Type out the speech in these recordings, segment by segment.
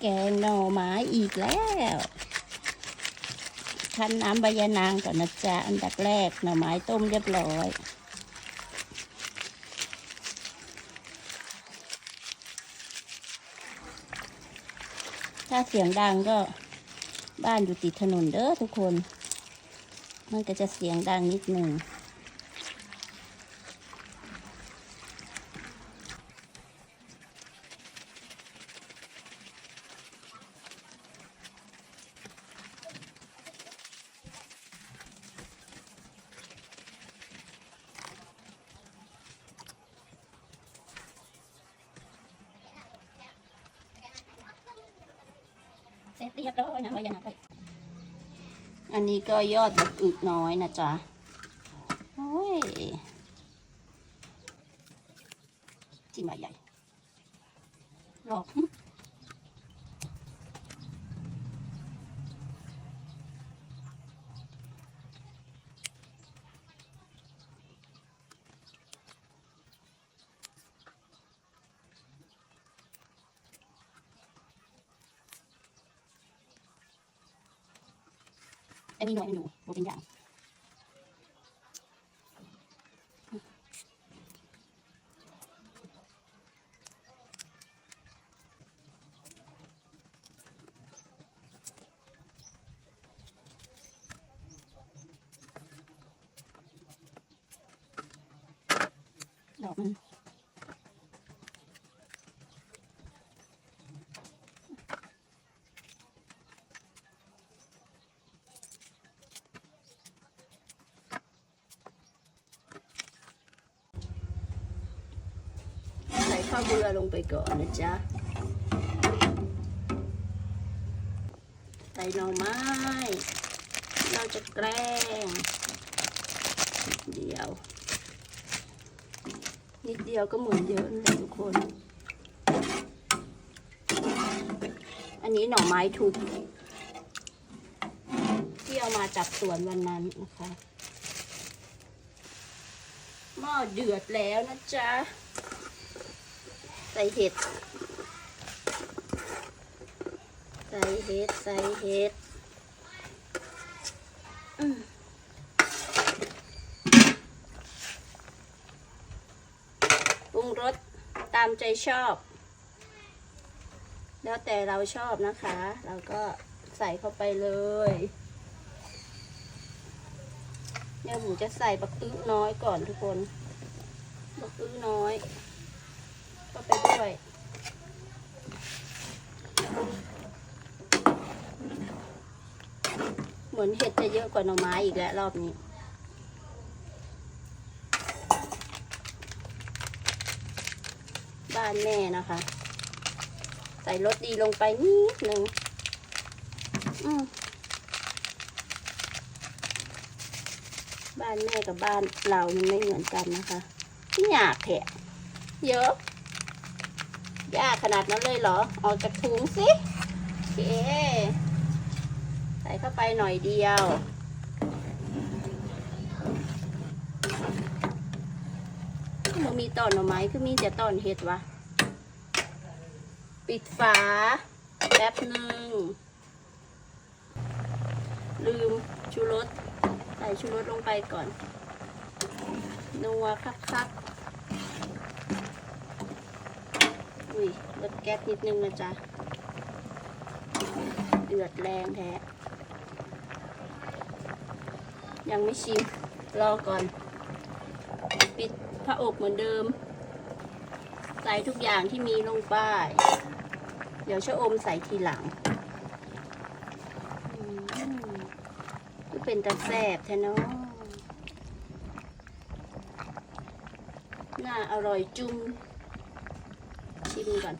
แกงหน่อไม้อีกแล้วคั้นน้ำใบยะนางก่อนนะจ๊ะอันดับแรกหน่อไม้ต้มเรียบร้อยถ้าเสียงดังก็บ้านอยู่ติดถนนเด้อทุกคน มันก็จะเสียงดังนิดหนึ่ง เสร็จเรียบร้อยนะว่าอย่างไรอันนี้ก็ยอดแบบอึดน้อยนะจ๊ะโอ้ยที่มาใหญ่หลอก แต่มีหน่อยมันอยู่โบเป็นอย่างดอกมัน ข้าวเบื่อลงไปก่อนนะจ๊ะ ใส่หน่อไม้ เราจะแกล้ง เดียว นิดเดียวก็เหมือนเยอะเลยทุกคน อันนี้หน่อไม้ทุบที่เอามาจากสวนวันนั้นนะคะหม้อเดือดแล้วนะจ๊ะ ส่เห็ด ใส่เห็ด ใส่เห็ดปรุงรสตามใจชอบ แล้วแต่เราชอบนะคะ เราก็ใส่เข้าไปเลยเนี่ยหมูจะใส่บักอื้อน้อยก่อนทุกคน บักอื้อน้อย เข้าไปด้วย เหมือนเห็ดจะเยอะกว่าหน่อไม้อีกแล้วรอบนี้บ้านแม่นะคะ ใส่รสดีลงไปนิดนึงบ้านแม่กับบ้านเรามันไม่เหมือนกันนะคะยากแผะเยอะ ยากขนาดนั้นเลยเหรอ ออกจากถุงสิโอเค ใส่เข้าไปหน่อยเดียวมันมีตอนหน่อไม้คือมีแต่ตอนเห็ดวะ ปิดฝา แป๊บหนึ่ง ลืมชูรส ใส่ชูรสลงไปก่อน นัวคักคักๆ อุ้ยลดแก๊สนิดนึงนะจ๊ะเดือดแรงแท้ ยังไม่ชิม รอก่อน ปิดพระอบเหมือนเดิม ใส่ทุกอย่างที่มีลงไป เดี๋ยวชะอมใส่ทีหลังก็เป็นตะแสบแท้เนาะน่าอร่อยจุ้ม ชิมก่อน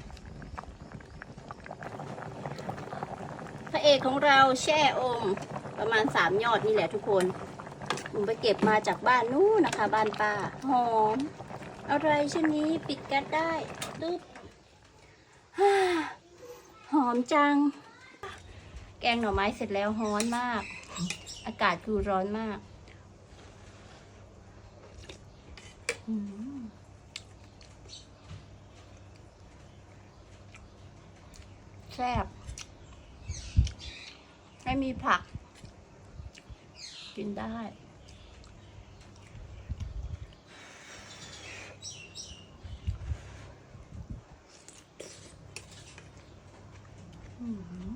พระเอกของเราแช่อมประมาณสามยอดนี่แหละทุกคนผมไปเก็บมาจากบ้านนู้นนะคะ บ้านป้าหอมอะไรเช่นนี้ปิดแก๊สได้ตึ๊บฮ่าหอมจัง แกงหน่อไม้เสร็จแล้วร้อนมาก อากาศคือร้อนมาก อืม แซ่บไม่มีผัก กินได้ อืม